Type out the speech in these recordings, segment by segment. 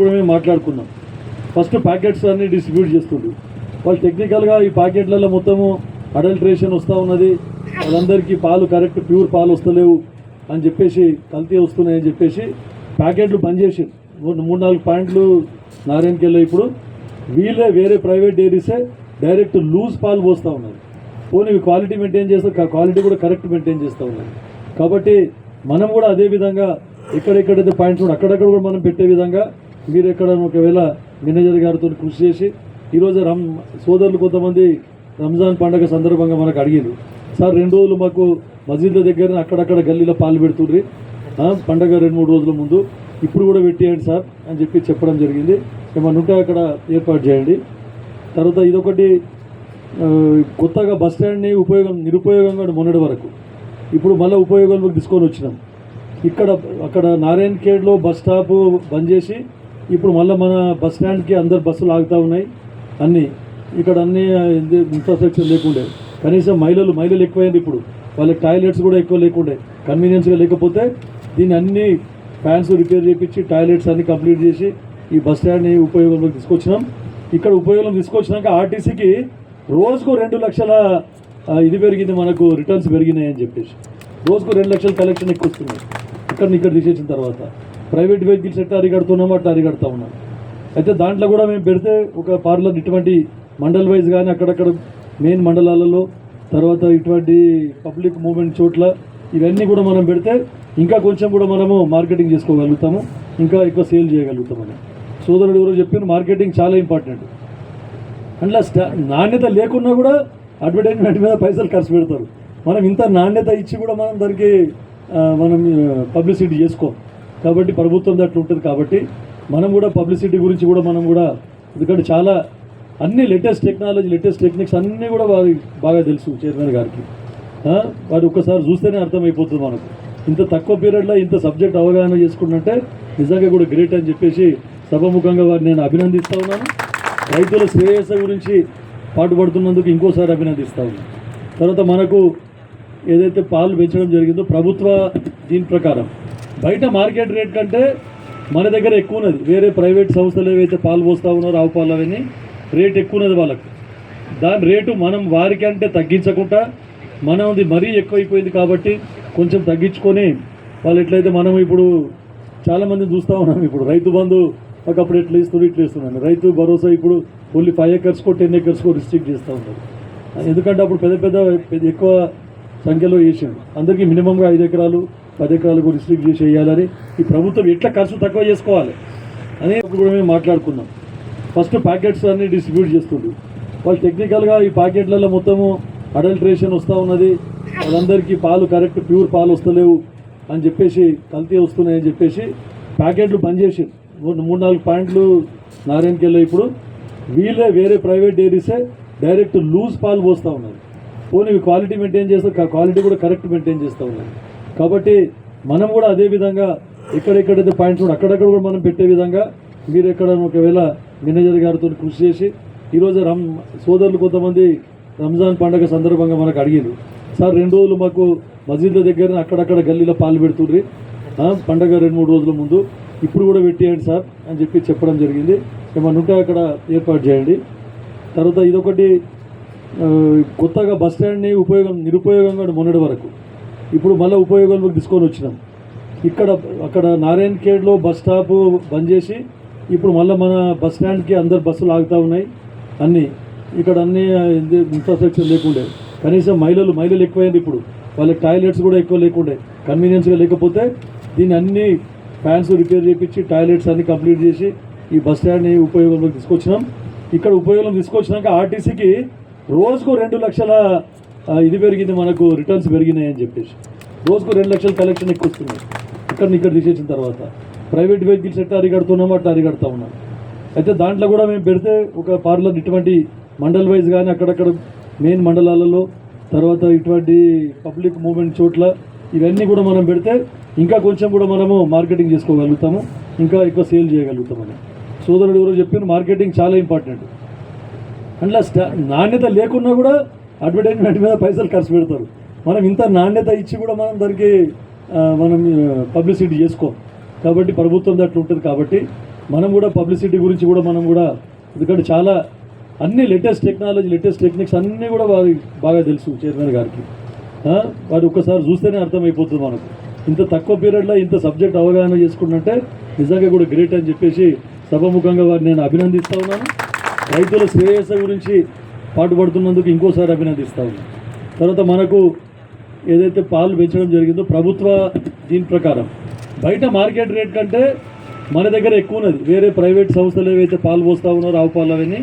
కూడా మేము మాట్లాడుకున్నాం. ఫస్ట్ ప్యాకెట్స్ అన్ని డిస్ట్రిబ్యూట్ చేస్తుండ్రు. వాళ్ళు టెక్నికల్గా ఈ ప్యాకెట్లలో మొత్తము అడల్ట్రేషన్ వస్తూ ఉన్నది. వాళ్ళందరికీ పాలు కరెక్ట్ ప్యూర్ పాలు వస్తలేవు అని చెప్పేసి కల్తీ వస్తున్నాయని చెప్పేసి ప్యాకెట్లు బంద్ చేసి మూడు నాలుగు పాయింట్లు నారాయణకెళ్ళి ఇప్పుడు. వీళ్ళే వేరే ప్రైవేట్ డైరీసే డైరెక్ట్ లూజ్ పాలు పోస్తూ ఉన్నారు. పోనీ క్వాలిటీ మెయింటైన్ చేస్తే క్వాలిటీ కూడా కరెక్ట్ మెయింటైన్ చేస్తూ ఉన్నారు. కాబట్టి మనం కూడా అదే విధంగా ఎక్కడెక్కడైతే పాయింట్స్ అక్కడక్కడ కూడా మనం పెట్టే విధంగా మీరు ఎక్కడ ఒకవేళ మేనేజర్ గారితో కృషి చేసి ఈరోజు రమ్ సోదరులు కొంతమంది రంజాన్ పండగ సందర్భంగా మనకు అడిగారు సార్ రెండు రోజులు మాకు మసీద్ల దగ్గర అక్కడక్కడ గల్లీలో పాలు పెడుతుండ్రి. పండగ రెండు మూడు రోజుల ముందు. ఇప్పుడు కూడా పెట్టేయండి సార్ అని చెప్పి చెప్పడం జరిగింది. ఏమన్నా ఉంటే అక్కడ ఏర్పాటు చేయండి. తర్వాత ఇదొకటి కొత్తగా బస్ స్టాండ్ని ఉపయోగం నిరుపయోగంగా మొన్నటి వరకు. ఇప్పుడు మళ్ళీ ఉపయోగంలోకి తీసుకొని వచ్చినాం. ఇక్కడ అక్కడ నారాయణ ఖేడ్లో బస్ స్టాప్ బంద్ చేసి ఇప్పుడు మళ్ళీ మన బస్ స్టాండ్కి అందరు బస్సులు ఆగుతూ ఉన్నాయి. అన్నీ ఇక్కడ అన్నీ ఇన్ఫ్రాస్ట్రక్చర్ లేకుండే. కనీసం మహిళలు మహిళలు ఎక్కువైంది ఇప్పుడు. వాళ్ళకి టాయిలెట్స్ కూడా ఎక్కువ లేకుండే. కన్వీనియన్స్గా లేకపోతే దీన్ని అన్ని ఫ్యాన్స్ రిపేర్ చేయించి టాయిలెట్స్ అన్ని కంప్లీట్ చేసి ఈ బస్ స్టాండ్ని ఉపయోగంలోకి తీసుకొచ్చినాం. ఇక్కడ ఉపయోగం తీసుకొచ్చినాక ఆర్టీసీకి రోజుకు రెండు లక్షల ఇది పెరిగింది మనకు రిటర్న్స్ పెరిగినాయి అని చెప్పేసి. రోజుకు రెండు లక్షల కలెక్షన్ ఎక్కువ వస్తున్నాయి. ఇక్కడ ఇక్కడ తీసేసిన తర్వాత. ప్రైవేట్ వెహికల్స్ ఎట్లా అరిగడుతున్నామో అట్లా అరిగడుతూ ఉన్నాం. అయితే దాంట్లో కూడా మేము పెడితే ఒక పార్లర్ ఇటువంటి మండల్ వైజ్ కానీ అక్కడక్కడ మెయిన్ మండలాలలో తర్వాత ఇటువంటి పబ్లిక్ మూమెంట్ చోట్ల ఇవన్నీ కూడా మనం పెడితే ఇంకా కొంచెం కూడా మనము మార్కెటింగ్ చేసుకోగలుగుతాము ఇంకా ఎక్కువ సేల్ చేయగలుగుతామని. సోదరుడు ఎవరో చెప్పిన మార్కెటింగ్ చాలా ఇంపార్టెంట్. అందులో స్టా నాణ్యత లేకున్నా కూడా అడ్వర్టైజ్మెంట్ మీద పైసలు ఖర్చు పెడతారు. మనం ఇంత నాణ్యత ఇచ్చి కూడా మనం దానికి మనం పబ్లిసిటీ చేసుకోం. కాబట్టి ప్రభుత్వం అట్లా ఉంటుంది కాబట్టి మనం కూడా పబ్లిసిటీ గురించి కూడా మనం కూడా ఎందుకంటే చాలా అన్ని లేటెస్ట్ టెక్నాలజీ లేటెస్ట్ టెక్నిక్స్ అన్నీ కూడా వారి బాగా తెలుసు చైర్మన్ గారికి. వారు ఒక్కసారి చూస్తేనే అర్థమైపోతుంది మనకు. ఇంత తక్కువ పీరియడ్లో ఇంత సబ్జెక్ట్ అవగాహన చేసుకుంటుంటే నిజంగా కూడా గ్రేట్ అని చెప్పేసి సభముఖంగా వారిని నేను అభినందిస్తూ ఉన్నాను. రైతుల శ్రేయస్సు గురించి పాటుపడుతున్నందుకు ఇంకోసారి అభినందిస్తూ ఉన్నాను. తర్వాత మనకు ఏదైతే పాలు పెంచడం జరిగిందో ప్రభుత్వ దీని ప్రకారం బయట మార్కెట్ రేట్ కంటే మన దగ్గర ఎక్కువ ఉన్నది వేరే ప్రైవేట్ సంస్థలు ఏవైతే పాలు పోస్తూ ఉన్నారో ఆవు పాలు అవన్నీ రేట్ ఎక్కువ ఉన్నది వాళ్ళకు. దాని రేటు మనం వారికంటే తగ్గించకుండా మనది మరీ ఎక్కువైపోయింది కాబట్టి కొంచెం తగ్గించుకొని వాళ్ళు ఎట్లయితే మనం ఇప్పుడు చాలామంది చూస్తూ ఉన్నాం ఇప్పుడు. రైతు బంధు ఒకప్పుడు ఎట్లా ఇస్తుంది ఇట్లా ఇస్తున్నాను రైతు భరోసా ఇప్పుడు ఓన్లీ ఫైవ్ ఎకర్స్కో టెన్ ఎకర్స్కో రిస్ట్రిక్ట్ చేస్తూ ఉంటారు ఎందుకంటే అప్పుడు పెద్ద పెద్ద ఎక్కువ సంఖ్యలో వేసాడు అందరికీ మినిమంగా ఐదు ఎకరాలు పది కూడా రిస్ట్రిక్ట్ చేసి ఈ ప్రభుత్వం ఎట్లా ఖర్చు తక్కువ చేసుకోవాలి అని కూడా మేము మాట్లాడుకున్నాం. ఫస్ట్ ప్యాకెట్స్ అన్ని డిస్ట్రిబ్యూట్ చేస్తుండ్రు. వాళ్ళు టెక్నికల్గా ఈ ప్యాకెట్లలో మొత్తము అడల్ట్రేషన్ వస్తూ ఉన్నది. వాళ్ళందరికీ పాలు కరెక్ట్ ప్యూర్ పాలు వస్తలేవు అని చెప్పేసి కల్తీ వస్తున్నాయని చెప్పేసి ప్యాకెట్లు బంద్ చేసి మూడు మూడు నాలుగు పాయింట్లు నారాయణకెళ్ళి ఇప్పుడు. వీళ్ళే వేరే ప్రైవేట్ డైరీసే డైరెక్ట్ లూజ్ పాలు పోస్తూ ఉన్నారు. పోనీ క్వాలిటీ మెయింటైన్ చేస్తే క్వాలిటీ కూడా కరెక్ట్ మెయింటైన్ చేస్తూ ఉన్నారు. కాబట్టి మనం కూడా అదే విధంగా ఎక్కడెక్కడైతే పాయింట్స్ కూడా అక్కడక్కడ కూడా మనం పెట్టే విధంగా మీరు ఎక్కడ ఒకవేళ మేనేజర్ గారితో కృషి చేసి ఈరోజు రమ్ సోదరులు కొంతమంది రంజాన్ పండగ సందర్భంగా మనకు అడిగారు సార్ రెండు రోజులు మాకు మసీద్ల దగ్గర అక్కడక్కడ గల్లీలో పాలు పెడుతుండ్రి. పండగ రెండు మూడు రోజుల ముందు. ఇప్పుడు కూడా పెట్టేయండి సార్ అని చెప్పి చెప్పడం జరిగింది. ఏమన్నా ఉంటే అక్కడ ఏర్పాటు చేయండి. తర్వాత ఇదొకటి కొత్తగా బస్ స్టాండ్ని ఉపయోగం నిరుపయోగంగా ఉండే మొన్నటి వరకు. ఇప్పుడు మళ్ళీ ఉపయోగంలోకి తీసుకొని వచ్చినాం. ఇక్కడ అక్కడ నారాయణ ఖేడ్లో బస్ స్టాప్ బంద్ చేసి ఇప్పుడు మళ్ళీ మన బస్ స్టాండ్కి అందరు బస్సులు ఆగుతూ ఉన్నాయి. అన్నీ ఇక్కడ అన్నీ ఇన్ఫ్రాస్ట్రక్చర్ లేకుండే. కనీసం మహిళలు మహిళలు ఎక్కువైంది ఇప్పుడు. వాళ్ళకి టాయిలెట్స్ కూడా ఎక్కువ లేకుండే. కన్వీనియన్స్గా లేకపోతే దీన్ని అన్ని ఫ్యాన్స్ రిపేర్ చేయించి టాయిలెట్స్ అన్ని కంప్లీట్ చేసి ఈ బస్ స్టాండ్ని ఉపయోగంలోకి తీసుకొచ్చినాం. ఇక్కడ ఉపయోగం తీసుకొచ్చినాక ఆర్టీసీకి రోజుకు రెండు లక్షల ఇది పెరిగింది మనకు రిటర్న్స్ పెరిగినాయి అని చెప్పేసి. రోజుకు రెండు లక్షల కలెక్షన్ ఎక్కువ వస్తున్నాయి ఇక్కడ ఇక్కడ తీసేసిన తర్వాత. ప్రైవేట్ వెహికల్స్ ఎట్లా అరిగడుతున్నామో అట్లా అరిగడుతూ ఉన్నాం. అయితే దాంట్లో కూడా మేము పెడితే ఒక పార్లర్ ఇటువంటి మండల్ వైజ్ కానీ అక్కడక్కడ మెయిన్ మండలాలలో తర్వాత ఇటువంటి పబ్లిక్ మూమెంట్ చోట్ల ఇవన్నీ కూడా మనం పెడితే ఇంకా కొంచెం కూడా మనము మార్కెటింగ్ చేసుకోగలుగుతాము ఇంకా ఎక్కువ సేల్ చేయగలుగుతామని. సోదరుడు ఎవరో చెప్పిన మార్కెటింగ్ చాలా ఇంపార్టెంట్ అందులో స్టా నాణ్యత లేకున్నా కూడా అడ్వర్టైజ్మెంట్ మీద పైసలు ఖర్చు పెడతారు. మనం ఇంత నాణ్యత ఇచ్చి కూడా మనం దానికి మనం పబ్లిసిటీ చేసుకోం. కాబట్టి ప్రభుత్వం అట్లా ఉంటుంది కాబట్టి మనం కూడా పబ్లిసిటీ గురించి కూడా మనం కూడా ఎందుకంటే చాలా అన్ని లేటెస్ట్ టెక్నాలజీ లేటెస్ట్ టెక్నిక్స్ అన్నీ కూడా వారి బాగా తెలుసు చైర్మన్ గారికి. వారు ఒక్కసారి చూస్తేనే అర్థమైపోతుంది మనకు. ఇంత తక్కువ పీరియడ్లో ఇంత సబ్జెక్ట్ అవగాహన చేసుకుంటుంటే నిజంగా కూడా గ్రేట్ అని చెప్పేసి సభముఖంగా వారిని నేను అభినందిస్తూ ఉన్నాను. రైతుల శ్రేయస్సు గురించి పాటుపడుతున్నందుకు ఇంకోసారి అభినందిస్తాము. తర్వాత మనకు ఏదైతే పాలు పెంచడం జరిగిందో ప్రభుత్వ దీని ప్రకారం. బయట మార్కెట్ రేట్ కంటే మన దగ్గర ఎక్కువ ఉన్నది వేరే ప్రైవేట్ సంస్థలు ఏవైతే పాలు పోస్తూ ఉన్నారో ఆవు పాలు అవన్నీ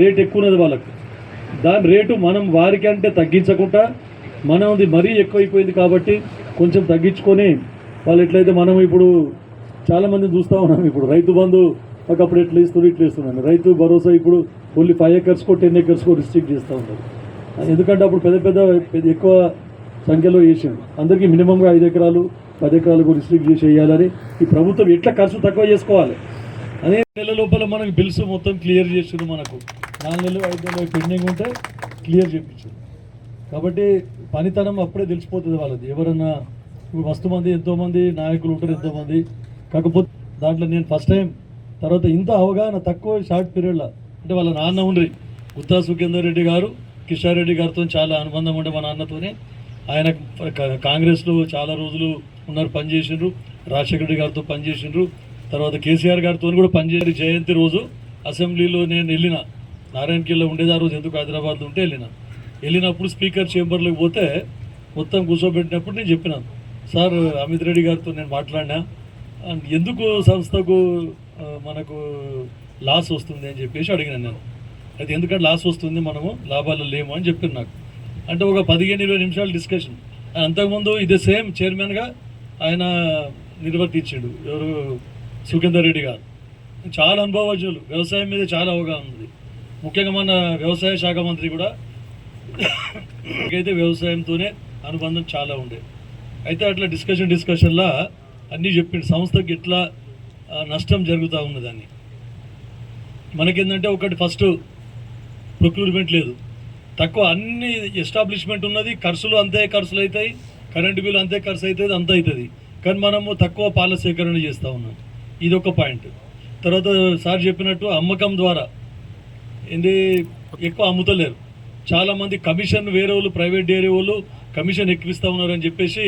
రేట్ ఎక్కువ ఉన్నది వాళ్ళకు. దాని రేటు మనం వారికి అంటే తగ్గించకుండా మనది మరీ ఎక్కువైపోయింది కాబట్టి కొంచెం తగ్గించుకొని వాళ్ళు ఎట్లయితే మనం ఇప్పుడు చాలామంది చూస్తూ ఉన్నాం ఇప్పుడు. రైతు బంధు ఒకప్పుడు ఎట్లా ఇస్తున్నారు ఇట్లా ఇస్తున్నాను రైతు భరోసా ఇప్పుడు ఓన్లీ ఫైవ్ ఏకర్స్కో టెన్ ఏకర్స్కో రిస్ట్రిక్ట్ చేస్తూ ఉంటారు ఎందుకంటే అప్పుడు పెద్ద పెద్ద పెద్ద ఎక్కువ సంఖ్యలో వేసాడు అందరికీ మినిమంగా ఐదు ఎకరాలు పది ఎకరాలకు రిస్ట్రిక్ట్ చేసి వేయాలని ఈ ప్రభుత్వం ఎట్లా ఖర్చు తక్కువ చేసుకోవాలి? అనే నెల లోపల మనకు బిల్స్ మొత్తం క్లియర్ చేసిండు మనకు. నాలుగు నెలలు ఐదు నెలలు పెండింగ్ ఉంటే క్లియర్ చేయించారు కాబట్టి పనితనం అప్పుడే తెలిసిపోతుంది వాళ్ళది. ఎవరన్నా ఇప్పుడు మస్తు మంది ఎంతోమంది నాయకులు ఉంటారు ఎంతోమంది. కాకపోతే దాంట్లో నేను ఫస్ట్ టైం తర్వాత ఇంత అవగాహన తక్కువ షార్ట్ పీరియడ్లో అంటే వాళ్ళ నాన్న ఉండ్రి. గుత్తా సుఖేందర్ రెడ్డి గారు కిషోర్ రెడ్డి గారితో చాలా అనుబంధం ఉండే మా నాన్నతోనే. ఆయన కాంగ్రెస్లో చాలా రోజులు ఉన్నారు పనిచేసిండ్రు రాజశేఖర రెడ్డి గారితో పనిచేసిండ్రు తర్వాత కేసీఆర్ గారితో కూడా పనిచేసి జయంతి రోజు అసెంబ్లీలో నేను వెళ్ళిన. నారాయణ కిల్లా ఉండేది ఆ రోజు ఎందుకు హైదరాబాద్లో ఉంటే వెళ్ళిన. వెళ్ళినప్పుడు స్పీకర్ చేంబర్లోకి పోతే మొత్తం కూర్చోబెట్టినప్పుడు నేను చెప్పినాను సార్ అమిత్ రెడ్డి గారితో నేను మాట్లాడినా. అండ్ ఎందుకు సంస్థకు మనకు లాస్ వస్తుంది అని చెప్పేసి అడిగినాను నేను. అయితే ఎందుకంటే లాస్ వస్తుంది మనము లాభాలు లేము అని చెప్పారు నాకు. అంటే ఒక పదిహేను ఇరవై నిమిషాల డిస్కషన్ అంతకుముందు ఇదే సేమ్ చైర్మన్గా ఆయన నిర్వర్తించాడు. ఎవరు? సుఖేందర్ రెడ్డి గారు. చాలా అనుభవజ్ఞులు. వ్యవసాయం మీద చాలా అవగాహన ఉంది. ముఖ్యంగా మన వ్యవసాయ శాఖ మంత్రి కూడా అయితే వ్యవసాయంతోనే అనుబంధం చాలా ఉండే. అయితే అట్లా డిస్కషన్ డిస్కషన్లా అన్నీ చెప్పిండు. సంస్థకి ఎట్లా నష్టం జరుగుతూ ఉన్నదని. మనకేంటంటే ఒకటి ఫస్ట్ ప్రొక్యూర్మెంట్ లేదు. తక్కువ అన్ని ఎస్టాబ్లిష్మెంట్ ఉన్నది ఖర్చులు అంతే ఖర్చులు అవుతాయి కరెంటు బిల్లు అంతే ఖర్చు అవుతుంది అంత అవుతుంది కానీ మనము తక్కువ పాల సేకరణ చేస్తూ ఉన్నాం. ఇది ఒక పాయింట్. తర్వాత సార్ చెప్పినట్టు అమ్మకం ద్వారా ఏంది ఎక్కువ అమ్ముతలేరు. చాలామంది కమిషన్ వేరే వాళ్ళు ప్రైవేట్ డైరీ వాళ్ళు కమిషన్ ఎక్కువిస్తూ ఉన్నారని చెప్పేసి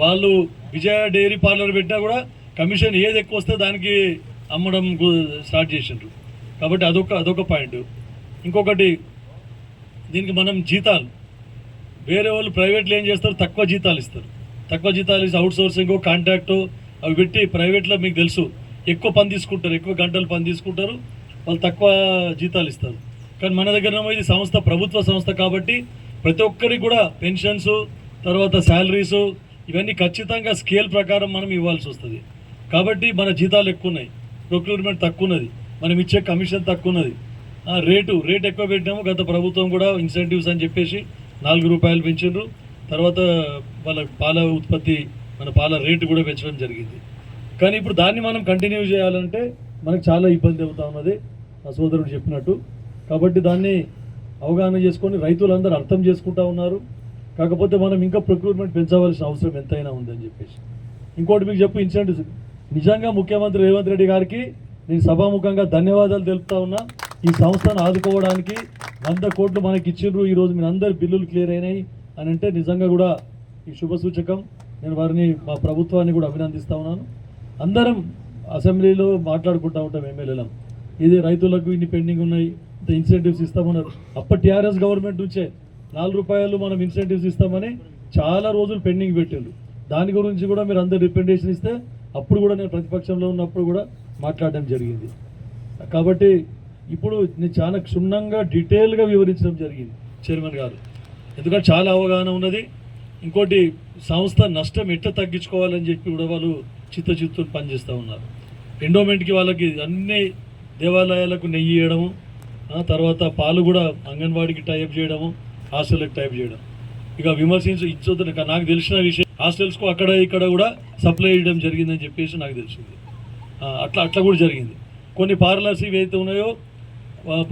వాళ్ళు విజయ డైరీ పార్లర్ పెట్టినా కూడా కమిషన్ ఏది ఎక్కువ వస్తే దానికి అమ్మడం స్టార్ట్ చేసిండ్రు. కాబట్టి అదొక అదొక పాయింట్. ఇంకొకటి దీనికి మనం జీతాలు. వేరే వాళ్ళు ప్రైవేట్లో ఏం చేస్తారు? తక్కువ జీతాలు ఇస్తారు. తక్కువ జీతాలు ఇస్తే అవుట్ సోర్సింగ్ కాంట్రాక్టు అవి పెట్టి ప్రైవేట్లో మీకు తెలుసు. ఎక్కువ పని తీసుకుంటారు ఎక్కువ గంటలు పని తీసుకుంటారు వాళ్ళు తక్కువ జీతాలు ఇస్తారు. కానీ మన దగ్గర ఇది సంస్థ ప్రభుత్వ సంస్థ కాబట్టి ప్రతి ఒక్కరికి కూడా పెన్షన్స్ తర్వాత శాలరీస్ ఇవన్నీ ఖచ్చితంగా స్కేల్ ప్రకారం మనం ఇవ్వాల్సి వస్తుంది. కాబట్టి మన జీతాలు ఎక్కువ ఉన్నాయి. ప్రొక్యూర్మెంట్ తక్కువ ఉన్నది. మనం ఇచ్చే కమిషన్ తక్కువ ఉన్నది ఆ, రేటు రేట్ ఎక్కువ పెట్టాము గత ప్రభుత్వం కూడా ఇన్సెంటివ్స్ అని చెప్పేసి నాలుగు రూపాయలు పెంచిండ్రు. తర్వాత వాళ్ళ పాల ఉత్పత్తి మన పాల రేటు కూడా పెంచడం జరిగింది. కానీ ఇప్పుడు దాన్ని మనం కంటిన్యూ చేయాలంటే మనకు చాలా ఇబ్బంది అవుతా ఉన్నది నా సోదరుడు చెప్పినట్టు. కాబట్టి దాన్ని అవగాహన చేసుకొని రైతులందరూ అర్థం చేసుకుంటా ఉన్నారు. కాకపోతే మనం ఇంకా ప్రొక్యూర్మెంట్ పెంచవలసిన అవసరం ఎంతైనా ఉందని చెప్పేసి. ఇంకోటి మీకు చెప్పు ఇన్సెంటివ్స్. నిజంగా ముఖ్యమంత్రి రేవంత్ రెడ్డి గారికి నేను సభాముఖంగా ధన్యవాదాలు తెలుపుతా ఉన్నా. ఈ సంస్థను ఆదుకోవడానికి వంద కోట్లు మనకి ఇచ్చిండ్రు. ఈరోజు మీరు అందరు బిల్లులు క్లియర్ అయినాయి అని అంటే నిజంగా కూడా ఈ శుభ సూచకం. నేను వారిని మా ప్రభుత్వాన్ని కూడా అభినందిస్తూ ఉన్నాను. అందరం అసెంబ్లీలో మాట్లాడుకుంటా ఉంటాం ఎమ్మెల్యేలం. ఇది రైతులకు ఇన్ని పెండింగ్ ఉన్నాయి. ఇంత ఇన్సెంటివ్స్ ఇస్తామన్నారు. అప్పటి టీఆర్ఎస్ గవర్నమెంట్ నుంచే నాలుగు రూపాయలు మనం ఇన్సెంటివ్స్ ఇస్తామని చాలా రోజులు పెండింగ్ పెట్టిండ్రు. దాని గురించి కూడా మీరు అందరు రిప్రజెంటేషన్ ఇస్తే అప్పుడు కూడా నేను ప్రతిపక్షంలో ఉన్నప్పుడు కూడా మాట్లాడడం జరిగింది. కాబట్టి ఇప్పుడు నేను చాలా క్షుణ్ణంగా డీటెయిల్గా వివరించడం జరిగింది చైర్మన్ గారు. ఎందుకంటే చాలా అవగాహన ఉన్నది. ఇంకోటి సంస్థ నష్టం ఎట్లా తగ్గించుకోవాలని చెప్పి కూడా వాళ్ళు చిత్తచిత్తు పనిచేస్తూ ఉన్నారు. ఎండోమెంట్కి వాళ్ళకి అన్ని దేవాలయాలకు నెయ్యి ఇవ్వడము ఆ తర్వాత పాలు కూడా అంగన్వాడికి టైప్ చేయడము హాస్టల్కి టైప్ చేయడం. ఇక విమర్శించి ఇచ్చొద్దు. నాకు తెలిసిన విషయం హాస్టల్స్కు అక్కడ ఇక్కడ కూడా సప్లై చేయడం జరిగిందని చెప్పేసి నాకు తెలిసింది. అట్లా అట్లా కూడా జరిగింది. కొన్ని పార్లర్స్ ఏవైతే ఉన్నాయో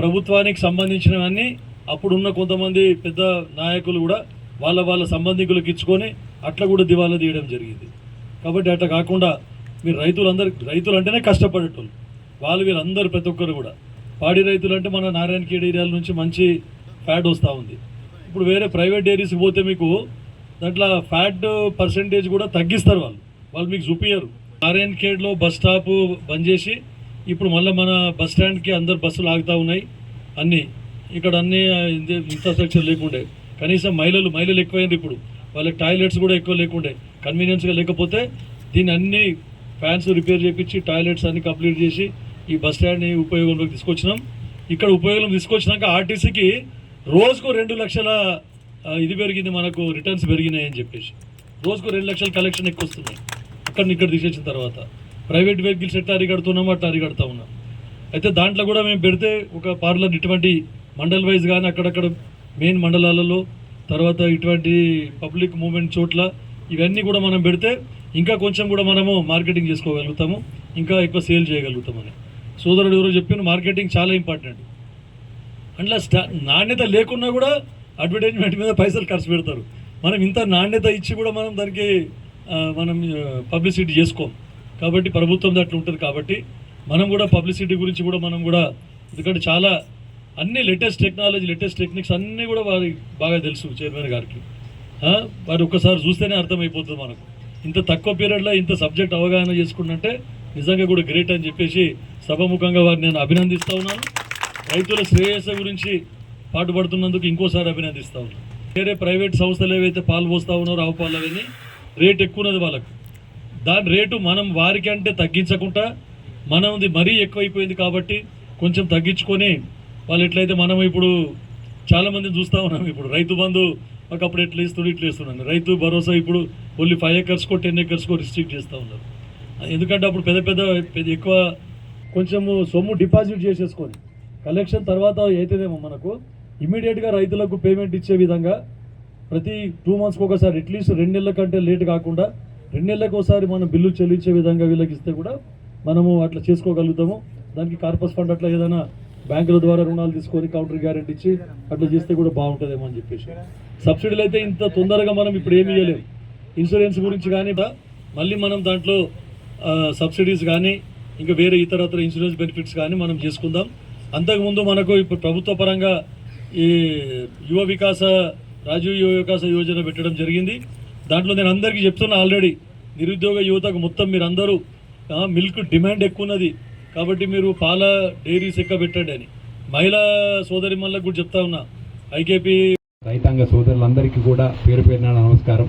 ప్రభుత్వానికి సంబంధించినవన్నీ అప్పుడున్న కొంతమంది పెద్ద నాయకులు కూడా వాళ్ళ వాళ్ళ సంబంధికులకు ఇచ్చుకొని అట్లా కూడా దివాలా తీయడం జరిగింది. కాబట్టి అట్లా కాకుండా మీరు రైతులందరూ రైతులు అంటేనే కష్టపడేటోళ్ళు. వాళ్ళు వీళ్ళందరూ ప్రతి ఒక్కరు కూడా. పాడి రైతులు అంటే మన నారాయణఖేడ్ ఏరియాల నుంచి మంచి ఫ్యాట్ వస్తూ ఉంది. ఇప్పుడు వేరే ప్రైవేట్ డైరీస్కి పోతే మీకు దాంట్లో ఫ్యాట్ పర్సంటేజ్ కూడా తగ్గిస్తారు వాళ్ళు. వాళ్ళు మీకు చూపించరు నారాయణఖేడ్లో బస్ స్టాప్ బంద్ చేసి ఇప్పుడు మళ్ళీ మన బస్ స్టాండ్కి అందరు బస్సులు ఆగుతూ ఉన్నాయి. అన్నీ ఇక్కడ అన్నీ ఇన్ఫ్రాస్ట్రక్చర్ లేకుండే. కనీసం మహిళలు మహిళలు ఎక్కువైంది ఇప్పుడు. వాళ్ళకి టాయిలెట్స్ కూడా ఎక్కువ లేకుండే. కన్వీనియన్స్గా లేకపోతే దీన్ని అన్ని ఫ్యాన్స్ రిపేర్ చేయించి టాయిలెట్స్ అన్ని కంప్లీట్ చేసి ఈ బస్ స్టాండ్ని ఉపయోగంలోకి తీసుకొచ్చినాం. ఇక్కడ ఉపయోగం తీసుకొచ్చినాక ఆర్టీసీకి రోజుకు రెండు లక్షల ఇది పెరిగింది మనకు రిటర్న్స్ పెరిగినాయి అని చెప్పేసి. రోజుకు రెండు లక్షల కలెక్షన్ ఎక్కువ వస్తున్నాయి. అక్కడ ఇక్కడ తీసేసిన తర్వాత. ప్రైవేట్ వెహికల్స్ ఎట్లా అరిగడుతున్నామో అట్లా అరిగడుతూ ఉన్నాం. అయితే దాంట్లో కూడా మేము పెడితే ఒక పార్లర్ ఇటువంటి మండల్ వైజ్ కానీ అక్కడక్కడ మెయిన్ మండలాలలో తర్వాత ఇటువంటి పబ్లిక్ మూమెంట్ చోట్ల ఇవన్నీ కూడా మనం పెడితే ఇంకా కొంచెం కూడా మనము మార్కెటింగ్ చేసుకోగలుగుతాము ఇంకా ఎక్కువ సేల్ చేయగలుగుతామని. సోదరుడు ఎవరో చెప్పిన మార్కెటింగ్ చాలా ఇంపార్టెంట్ అందులో స్టా నాణ్యత లేకున్నా కూడా అడ్వర్టైజ్మెంట్ మీద పైసలు ఖర్చు పెడతారు. మనం ఇంత నాణ్యత ఇచ్చి కూడా మనం దానికి మనం పబ్లిసిటీ చేసుకోం. కాబట్టి ప్రభుత్వం దాంట్లో ఉంటుంది కాబట్టి మనం కూడా పబ్లిసిటీ గురించి కూడా మనం కూడా ఎందుకంటే చాలా అన్ని లేటెస్ట్ టెక్నాలజీ లేటెస్ట్ టెక్నిక్స్ అన్నీ కూడా వారి బాగా తెలుసు చైర్మన్ గారికి. వారు ఒక్కసారి చూస్తేనే అర్థమైపోతుంది మనకు. ఇంత తక్కువ పీరియడ్లో ఇంత సబ్జెక్ట్ అవగాహన చేసుకుంటుంటే నిజంగా కూడా గ్రేట్ అని చెప్పేసి సభముఖంగా వారిని నేను అభినందిస్తూ ఉన్నాను. రైతుల శ్రేయస్సు గురించి పాటుపడుతున్నందుకు ఇంకోసారి అభినందిస్తూ ఉన్నాను. వేరే ప్రైవేట్ సంస్థలు ఏవైతే పాలు పోస్తా ఉన్నారో ఆవు పాలు అవన్నీ రేట్ ఎక్కువ ఉన్నది వాళ్ళకు. దాని రేటు మనం వారికి అంటే తగ్గించకుండా మనది మరీ ఎక్కువైపోయింది కాబట్టి కొంచెం తగ్గించుకొని వాళ్ళు ఎట్లయితే మనం ఇప్పుడు చాలామందిని చూస్తూ ఉన్నాం ఇప్పుడు. రైతు బంధు మాకు అప్పుడు ఎట్లా ఇస్తుడు ఇట్లా ఇస్తున్నాను రైతు భరోసా ఇప్పుడు ఓన్లీ ఫైవ్ ఎకర్స్కో టెన్ ఎకర్స్కో రిస్ట్రిక్ట్ చేస్తూ ఉన్నారు. ఎందుకంటే అప్పుడు పెద్ద పెద్ద పెద్ద ఎక్కువ కొంచెము సొమ్ము డిపాజిట్ చేసేసుకొని. కలెక్షన్ తర్వాత అయితేనేమో మనకు ఇమీడియట్గా రైతులకు పేమెంట్ ఇచ్చే విధంగా ప్రతి టూ మంత్స్కి ఒకసారి అట్లీస్ట్ రెండు నెలల కంటే లేట్ కాకుండా రెండు నెలలకు ఒకసారి మనం బిల్లు చెల్లించే విధంగా వీళ్ళకి ఇస్తే కూడా మనము అట్లా చేసుకోగలుగుతాము. దానికి కార్పస్ ఫండ్ అట్లా ఏదైనా బ్యాంకుల ద్వారా రుణాలు తీసుకొని కౌంటర్ గ్యారెంటీ ఇచ్చి అట్లా చేస్తే కూడా బాగుంటుందేమో అని చెప్పేసి. సబ్సిడీలు అయితే ఇంత తొందరగా మనం ఇప్పుడు ఏమి ఇవ్వలేము ఇన్సూరెన్స్ గురించి కానీ మళ్ళీ మనం దాంట్లో సబ్సిడీస్ కానీ ఇంకా వేరే ఇతరత్ర ఇన్సూరెన్స్ బెనిఫిట్స్ కానీ మనం చేసుకుందాం. అంతకుముందు మనకు ఇప్పుడు ప్రభుత్వ పరంగా ఈ యువ వికాస రాజీవ్ యువ వికాస యోజన పెట్టడం జరిగింది. దాంట్లో నేను అందరికీ చెప్తున్నా ఆల్రెడీ నిరుద్యోగ యువతకు మొత్తం మీరు అందరూ మిల్క్ డిమాండ్ ఎక్కువ ఉన్నది కాబట్టి మీరు పాల డైరీస్ ఎక్క పెట్టండి అని. మహిళా సోదరి కూడా చెప్తా ఉన్నా. ఐకేపీ రైతాంగ సోదరులందరికీ కూడా పేరు పేరున నమస్కారం.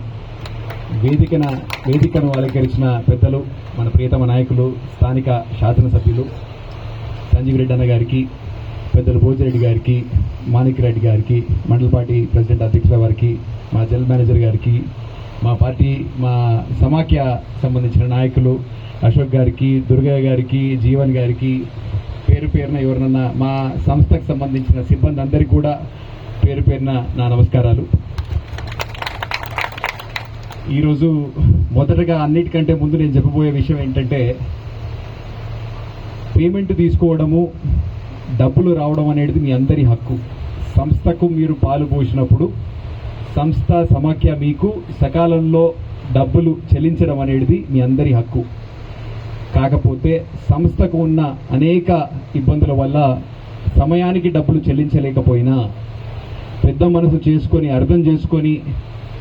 వేదికన వేదికను అలంకరించిన పెద్దలు మన ప్రియతమ నాయకులు స్థానిక శాసనసభ్యులు సంజీవ్ రెడ్డి అన్న గారికి పెద్దలు భోజిరెడ్డి గారికి మాణిక్యరెడ్డి గారికి మండల పార్టీ ప్రెసిడెంట్ అధ్యక్షుల వారికి మా జనరల్ మేనేజర్ గారికి మా పార్టీ మా సమాఖ్య సంబంధించిన నాయకులు అశోక్ గారికి దుర్గయ్య గారికి జీవన్ గారికి పేరు పేరున ఎవరినన్నా మా సంస్థకు సంబంధించిన సిబ్బంది అందరికీ కూడా పేరు పేరున నా నమస్కారాలు. ఈరోజు మొదటగా అన్నిటికంటే ముందు నేను చెప్పబోయే విషయం ఏంటంటే పేమెంట్ తీసుకోవడము డబ్బులు రావడం అనేది మీ అందరి హక్కు. సంస్థకు మీరు పాలు పోసినప్పుడు సంస్థ సమాఖ్య మీకు సకాలంలో డబ్బులు చెల్లించడం అనేది మీ అందరి హక్కు. కాకపోతే సంస్థకు ఉన్న అనేక ఇబ్బందుల వల్ల సమయానికి డబ్బులు చెల్లించలేకపోయినా పెద్ద మనసు చేసుకొని అర్థం చేసుకొని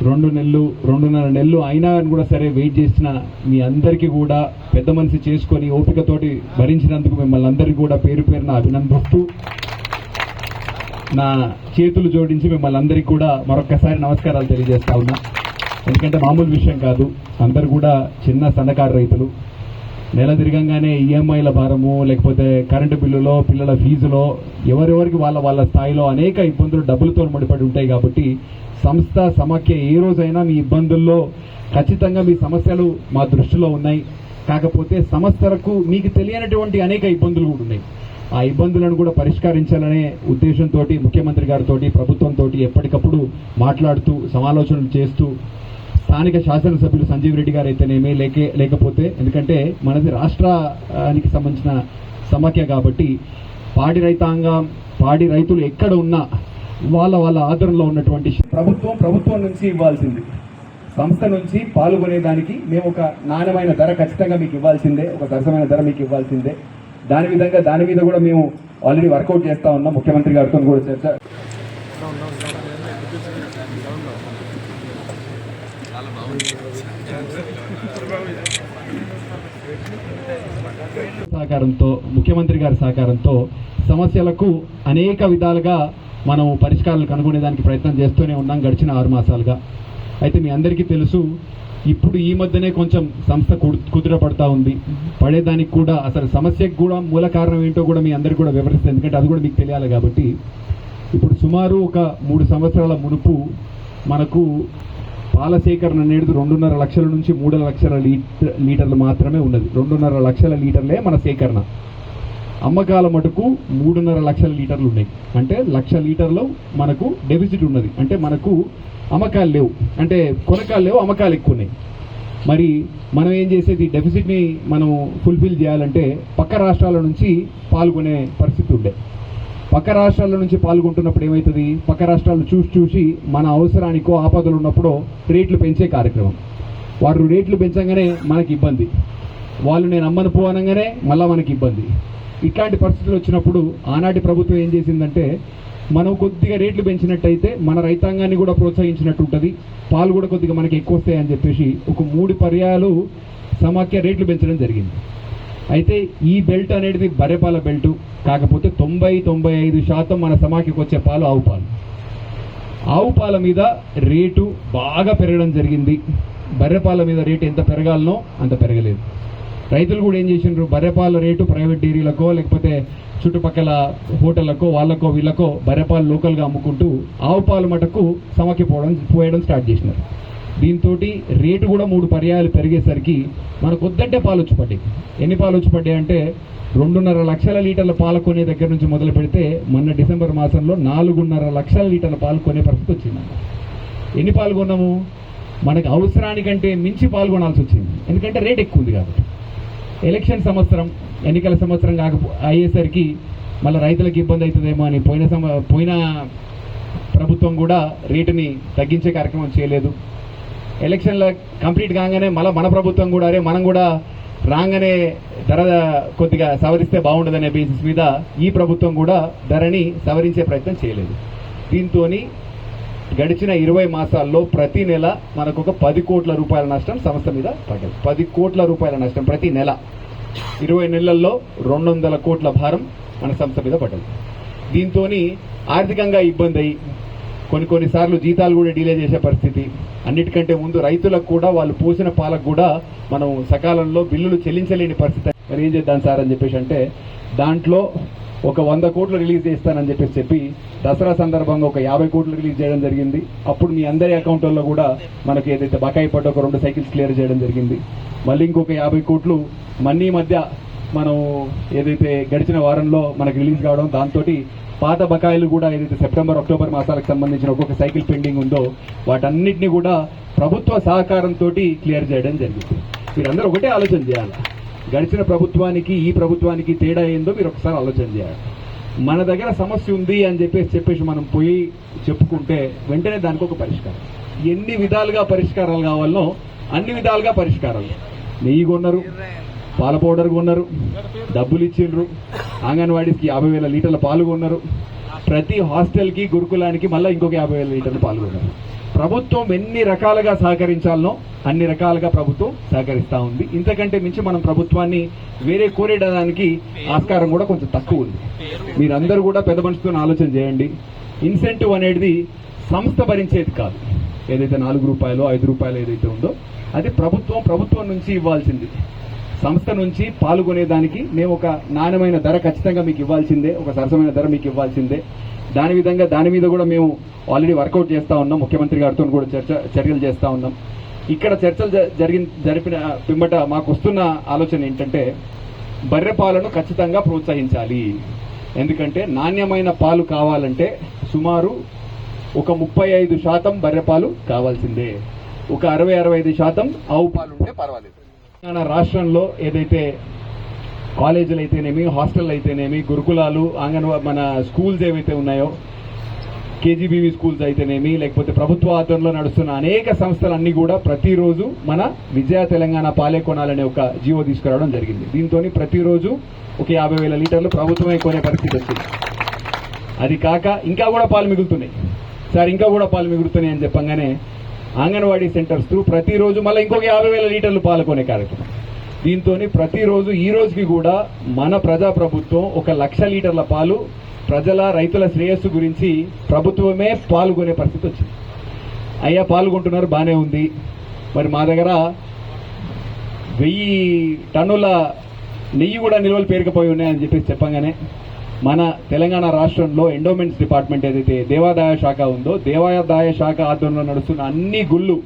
రెండు నెలలు రెండున్నర నెలలు అయినా అని కూడా సరే వెయిట్ చేసిన మీ అందరికీ కూడా పెద్ద మనిషి చేసుకొని ఓపికతోటి భరించినందుకు మిమ్మల్ని అందరికీ కూడా పేరు పేరున అభినందిస్తూ నా చేతులు జోడించి మిమ్మల్ని అందరికీ కూడా మరొక్కసారి నమస్కారాలు తెలియజేస్తా ఉన్నా. ఎందుకంటే మామూలు విషయం కాదు. అందరు కూడా చిన్న సన్నకారు రైతులు. నెల తిరగంగానే ఈఎంఐల భారము లేకపోతే కరెంటు బిల్లులో పిల్లల ఫీజులో ఎవరెవరికి వాళ్ళ వాళ్ళ స్థాయిలో అనేక ఇబ్బందులు డబ్బులతో ముడిపడి ఉంటాయి కాబట్టి సంస్థ సమాఖ్య ఏ రోజైనా మీ ఇబ్బందుల్లో ఖచ్చితంగా మీ సమస్యలు మా దృష్టిలో ఉన్నాయి. కాకపోతే సంస్థలకు మీకు తెలియనటువంటి అనేక ఇబ్బందులు కూడా ఉన్నాయి. ఆ ఇబ్బందులను కూడా పరిష్కరించాలనే ఉద్దేశంతో ముఖ్యమంత్రి గారితో ప్రభుత్వంతో ఎప్పటికప్పుడు మాట్లాడుతూ సమాలోచనలు చేస్తూ స్థానిక శాసనసభ్యులు సంజీవ్ రెడ్డి గారు అయితేనేమి లేకే లేకపోతే ఎందుకంటే మనది రాష్ట్రానికి సంబంధించిన సమాఖ్య కాబట్టి పాడి రైతాంగం పాడి రైతులు ఎక్కడ ఉన్నా వాళ్ళ వాళ్ళ ఆదరణలో ఉన్నటువంటి ప్రభుత్వం ప్రభుత్వం నుంచి ఇవ్వాల్సింది. సంస్థ నుంచి పాల్గొనేదానికి మేము ఒక నాణ్యమైన ధర ఖచ్చితంగా మీకు ఇవ్వాల్సిందే ఒక సరసమైన ధర మీకు ఇవ్వాల్సిందే. దాని విధంగా దాని మీద కూడా మేము ఆల్రెడీ వర్కౌట్ చేస్తా ఉన్నాం ముఖ్యమంత్రి గారితో కూడా చర్చ సహకారంతో ముఖ్యమంత్రి గారి సహకారంతో సమస్యలకు అనేక విధాలుగా మనం పరిష్కారాలు కనుగొనేదానికి ప్రయత్నం చేస్తూనే ఉన్నాం గడిచిన ఆరు మాసాలుగా. అయితే మీ అందరికీ తెలుసు ఇప్పుడు ఈ మధ్యనే కొంచెం సంస్థ కుదుర పడతా ఉంది. పడేదానికి కూడా అసలు సమస్యకు కూడా మూల కారణం ఏంటో కూడా మీ అందరికీ కూడా వివరిస్తుంది ఎందుకంటే అది కూడా మీకు తెలియాలి కాబట్టి. ఇప్పుడు సుమారు ఒక మూడు సంవత్సరాల మునుపు మనకు పాల సేకరణ అనేది రెండున్నర లక్షల నుంచి మూడు లక్షల లీటర్ లీటర్లు మాత్రమే ఉన్నది. రెండున్నర లక్షల లీటర్లే మన సేకరణ. అమ్మకాల మటుకు మూడున్నర లక్షల లీటర్లు ఉన్నాయి. అంటే లక్ష లీటర్లు మనకు డెఫిసిట్ ఉన్నది. అంటే మనకు అమ్మకాలు లేవు. అంటే కొనకాలు లేవు అమ్మకాలు ఎక్కువ ఉన్నాయి. మరి మనం ఏం చేసేది? డెఫిసిట్ని మనం ఫుల్ఫిల్ చేయాలంటే పక్క రాష్ట్రాల నుంచి పాల్గొనే పరిస్థితి ఉండే. పక్క రాష్ట్రాల నుంచి పాల్గొంటున్నప్పుడు ఏమవుతుంది పక్క రాష్ట్రాలు చూసి చూసి మన అవసరానికో ఆపదలు ఉన్నప్పుడు రేట్లు పెంచే కార్యక్రమం. వారు రేట్లు పెంచగానే మనకి ఇబ్బంది. వాళ్ళు నేను అమ్మను పోవనగానే మళ్ళీ మనకి ఇబ్బంది. ఇట్లాంటి పరిస్థితులు వచ్చినప్పుడు ఆనాటి ప్రభుత్వం ఏం చేసిందంటే మనం కొద్దిగా రేట్లు పెంచినట్టయితే మన రైతాంగాన్ని కూడా ప్రోత్సహించినట్టు ఉంటుంది. పాలు కూడా కొద్దిగా మనకి ఎక్కువ వస్తాయని చెప్పేసి ఒక మూడు పర్యాలు సమాఖ్య రేట్లు పెంచడం జరిగింది. అయితే ఈ బెల్ట్ అనేది బర్రెపాల బెల్ట్. కాకపోతే తొంభై తొంభై ఐదు శాతం మన సమాఖ్యకు వచ్చే పాలు ఆవు పాలు. ఆవు పాల మీద రేటు బాగా పెరగడం జరిగింది. బర్రెపాల మీద రేటు ఎంత పెరగాలనో అంత పెరగలేదు. రైతులు కూడా ఏం చేసిండ్రు? బర్రెపాల రేటు ప్రైవేట్ డైరీలకో లేకపోతే చుట్టుపక్కల హోటళ్ళకో వాళ్ళకో వీళ్ళకో బర్రెపాలు లోకల్గా అమ్ముకుంటూ ఆవు పాలు మటుకు సమాఖ్య పోవడం పోయడం స్టార్ట్ చేసినారు. దీంతో రేటు కూడా మూడు పర్యాయాలు పెరిగేసరికి మనకు వద్దంటే పాలు వచ్చి పడ్డాయి. ఎన్ని పాలు వచ్చి పడ్డాయి అంటే రెండున్నర లక్షల లీటర్ల పాలు కొనే దగ్గర నుంచి మొదలు పెడితే మొన్న డిసెంబర్ మాసంలో నాలుగున్నర లక్షల లీటర్ల పాలు కొనే పరిస్థితి వచ్చింది. ఎన్ని పాల్గొన్నాము మనకు అవసరానికంటే మించి పాల్గొనాల్సి వచ్చింది. ఎందుకంటే రేట్ ఎక్కువ ఉంది కాబట్టి. ఎలక్షన్ సంవత్సరం ఎన్నికల సంవత్సరం కాకపో అయ్యేసరికి మళ్ళీ రైతులకు ఇబ్బంది అవుతుందేమో అని పోయిన సమ పోయిన ప్రభుత్వం కూడా రేటుని తగ్గించే కార్యక్రమం చేయలేదు. ఎలక్షన్ల కంప్లీట్ కాగానే మళ్ళీ మన ప్రభుత్వం కూడా అరే మనం కూడా రాగానే ధర కొద్దిగా సవరిస్తే బాగుండదనే బేసిస్ మీద ఈ ప్రభుత్వం కూడా ధరని సవరించే ప్రయత్నం చేయలేదు. దీంతో గడిచిన ఇరవై మాసాల్లో ప్రతి నెల మనకు ఒక పది కోట్ల రూపాయల నష్టం సంస్థ మీద పడ్డది. పది కోట్ల రూపాయల నష్టం ప్రతి నెల. ఇరవై నెలల్లో రెండు వందల కోట్ల భారం మన సంస్థ మీద పడ్డది. దీంతో ఆర్థికంగా ఇబ్బంది అయ్యి కొన్ని కొన్నిసార్లు జీతాలు కూడా డిలే చేసే పరిస్థితి. అన్నిటికంటే ముందు రైతులకు కూడా వాళ్ళు పోసిన పాలకు కూడా మనం సకాలంలో బిల్లులు చెల్లించలేని పరిస్థితి. మరి ఏం చేద్దాం సార్ అని చెప్పేసి అంటే దాంట్లో ఒక వంద కోట్లు రిలీజ్ చేస్తానని చెప్పేసి చెప్పి దసరా సందర్భంగా ఒక యాభై కోట్లు రిలీజ్ చేయడం జరిగింది. అప్పుడు మీ అందరి అకౌంట్లలో కూడా మనకి ఏదైతే బకాయి పడ్డ ఒక రెండు సైకిల్స్ క్లియర్ చేయడం జరిగింది. మళ్ళీ ఇంకొక యాభై కోట్లు మన్నీ మధ్య మనం ఏదైతే గడిచిన వారంలో మనకి రిలీజ్ కావడం దాంతో పాత బకాయిలు కూడా ఏదైతే సెప్టెంబర్ అక్టోబర్ మాసాలకు సంబంధించిన ఒక్కొక్క సైకిల్ పెండింగ్ ఉందో వాటన్నిటిని కూడా ప్రభుత్వ సహకారంతో క్లియర్ చేయడం జరిగింది. మీరందరూ ఒకటే ఆలోచన చేయాలి. గడిచిన ప్రభుత్వానికి ఈ ప్రభుత్వానికి తేడా ఏందో మీరు ఒకసారి ఆలోచన చేయాలి. మన దగ్గర సమస్య ఉంది అని చెప్పేసి చెప్పేసి మనం పోయి చెప్పుకుంటే వెంటనే దానికి ఒక పరిష్కారం. ఎన్ని విధాలుగా పరిష్కారాలు కావాలనో అన్ని విధాలుగా పరిష్కారాలు. నెయ్యి కొన్నారు. పాల పౌడర్ కొన్నారు డబ్బులు ఇచ్చిండ్రు. అంగన్వాడీకి యాభై వేల లీటర్ల పాలు కొన్నారు. ప్రతి హాస్టల్కి గురుకులానికి మళ్ళీ ఇంకొక యాభై వేల లీటర్లు పాల్గొన్నారు ప్రభుత్వం ఎన్ని రకాలుగా సహకరించాలనో అన్ని రకాలుగా ప్రభుత్వం సహకరిస్తూ ఉంది. ఇంతకంటే మించి మనం ప్రభుత్వాన్ని వేరే కోరేయడానికి ఆస్కారం కూడా కొంచెం తక్కువ ఉంది. మీరందరూ కూడా పెద్ద మనిషితో ఆలోచన చేయండి. ఇన్సెంటివ్ అనేది సంస్థ భరించేది కాదు. ఏదైతే నాలుగు రూపాయలు ఐదు రూపాయలు ఏదైతే ఉందో అది ప్రభుత్వం ప్రభుత్వం నుంచి ఇవ్వాల్సింది. సంస్థ నుంచి పాల్గొనేదానికి మేము ఒక నాణ్యమైన ధర ఖచ్చితంగా మీకు ఇవ్వాల్సిందే ఒక సరసమైన ధర మీకు ఇవ్వాల్సిందే. దాని విధంగా దాని మీద కూడా మేము ఆల్రెడీ వర్కౌట్ చేస్తా ఉన్నాం ముఖ్యమంత్రి గారితో కూడా చర్చ చర్యలు చేస్తూ ఉన్నాం. ఇక్కడ చర్చలు జ- జరిగిన జరిపిన పిమ్మట మాకు వస్తున్న ఆలోచన ఏంటంటే బర్రె పాలను ఖచ్చితంగా ప్రోత్సహించాలి. ఎందుకంటే నాణ్యమైన పాలు కావాలంటే సుమారు ఒక ముప్పై ఐదు శాతం బర్రె పాలు కావాల్సిందే. ఒక అరవై అరవై ఐదు శాతం ఆవు పాలు ఉంటే పర్వాలేదు. తెలంగాణ రాష్ట్రంలో ఏదైతే కాలేజీలు అయితేనేమి హాస్టల్ అయితేనేమి గురుకులాలు అంగన్వా మన స్కూల్స్ ఏవైతే ఉన్నాయో కేజీబీవీ స్కూల్స్ అయితేనేమి లేకపోతే ప్రభుత్వ ఆధ్వర్యంలో నడుస్తున్న అనేక సంస్థలన్నీ కూడా ప్రతిరోజు మన విజయ తెలంగాణ పాలే కొనాలనే ఒక జీవో తీసుకురావడం జరిగింది. దీంతో ప్రతిరోజు ఒక యాభై వేల లీటర్లు ప్రభుత్వమే కొనే పరిస్థితి వచ్చింది. అది కాక ఇంకా కూడా పాలు మిగులుతున్నాయి. సార్ ఇంకా కూడా పాలు మిగులుతున్నాయి అని చెప్పంగానే అంగన్వాడీ సెంటర్స్ త్రూ ప్రతిరోజు మళ్ళీ ఇంకొక యాభై వేల లీటర్లు పాల్గొనే కార్యక్రమం. దీంతో ప్రతిరోజు ఈ రోజుకి కూడా మన ప్రజా ప్రభుత్వం ఒక లక్ష లీటర్ల పాలు ప్రజల రైతుల శ్రేయస్సు గురించి ప్రభుత్వమే పాల్గొనే పరిస్థితి వచ్చింది. అయ్యా పాల్గొంటున్నారు బాగానే ఉంది. మరి మా దగ్గర వెయ్యి టన్నుల నెయ్యి కూడా నిల్వలు పేరుకుపోయి ఉన్నాయని చెప్పేసి చెప్పగానే మన తెలంగాణ రాష్ట్రంలో ఎండోమెంట్స్ డిపార్ట్మెంట్ ఏదైతే దేవాదాయ శాఖ ఉందో దేవాదాయ శాఖ ఆధ్వర్యంలో నడుస్తున్న అన్ని గుళ్ళు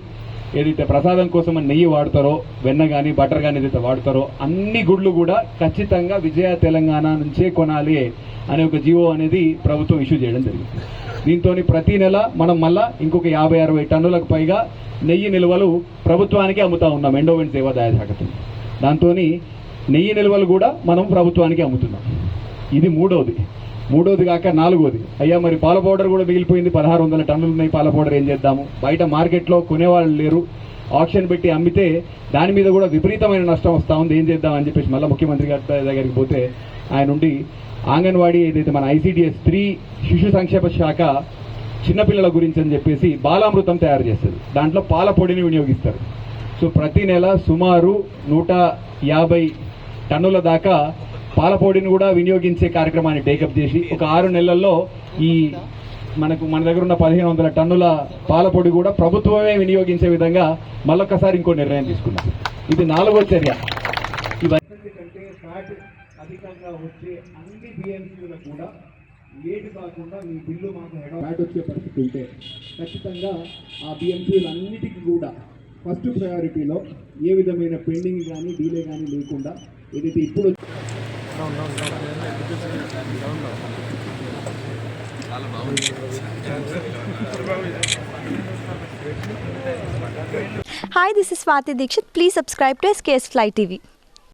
ఏదైతే ప్రసాదం కోసం నెయ్యి వాడతారో వెన్న కానీ బటర్ కానీ ఏదైతే వాడతారో అన్ని గుళ్ళు కూడా ఖచ్చితంగా విజయ తెలంగాణ నుంచే కొనాలి అనే ఒక జీవో అనేది ప్రభుత్వం ఇష్యూ చేయడం జరిగింది. దీంతో ప్రతి నెల మనం మళ్ళా ఇంకొక యాభై అరవై టన్నులకు పైగా నెయ్యి నిల్వలు ప్రభుత్వానికి అమ్ముతా ఉన్నాం ఎండోమెంట్స్ దేవాదాయ శాఖతో దాంతో నెయ్యి నిల్వలు కూడా మనం ప్రభుత్వానికి అమ్ముతున్నాం. ఇది మూడవది మూడోది కాక నాలుగోది. అయ్యా మరి పాల పౌడర్ కూడా మిగిలిపోయింది. పదహారు వందల టన్నులు ఉన్నాయి పాల పౌడర్. ఏం చేద్దాము? బయట మార్కెట్లో కొనేవాళ్ళు లేరు. ఆప్షన్ పెట్టి అమ్మితే దాని మీద కూడా విపరీతమైన నష్టం వస్తూ ఉంది. ఏం చేద్దాం అని చెప్పేసి మళ్ళీ ముఖ్యమంత్రి గారి దగ్గరికి పోతే ఆయన నుండి ఆంగన్వాడీ ఏదైతే మన ఐసీడీఎస్ స్త్రీ శిశు సంక్షేమ శాఖ చిన్నపిల్లల గురించి అని చెప్పేసి బాలామృతం తయారు చేస్తుంది. దాంట్లో పాల పొడిని వినియోగిస్తారు. సో ప్రతి నెల సుమారు నూట యాభై టన్నుల దాకా పాలపొడిని కూడా వినియోగించే కార్యక్రమాన్ని టేకప్ చేసి ఒక ఆరు నెలల్లో ఈ మనకు మన దగ్గర ఉన్న పదిహేను వందల టన్నుల పాలపొడి కూడా ప్రభుత్వమే వినియోగించే విధంగా మళ్ళొక్కసారి ఇంకో నిర్ణయం తీసుకున్నాం. ఇది నాలుగో చర్య. అధికంగా వచ్చే అన్ని బిఎంసీలకు కూడా లేట్ కాకుండా మీ బిల్లు మాకు హెడ్ వచ్చే పరిస్థితి ఉంటే ఖచ్చితంగా ఆ బిఎంసీలు కూడా ఫస్ట్ ప్రయారిటీలో ఏ విధమైన పెండింగ్ కానీ డీలే కానీ లేకుండా ఏదైతే ఇప్పుడు Hi, this is Swati Dixit. Please subscribe to SKS Fly TV.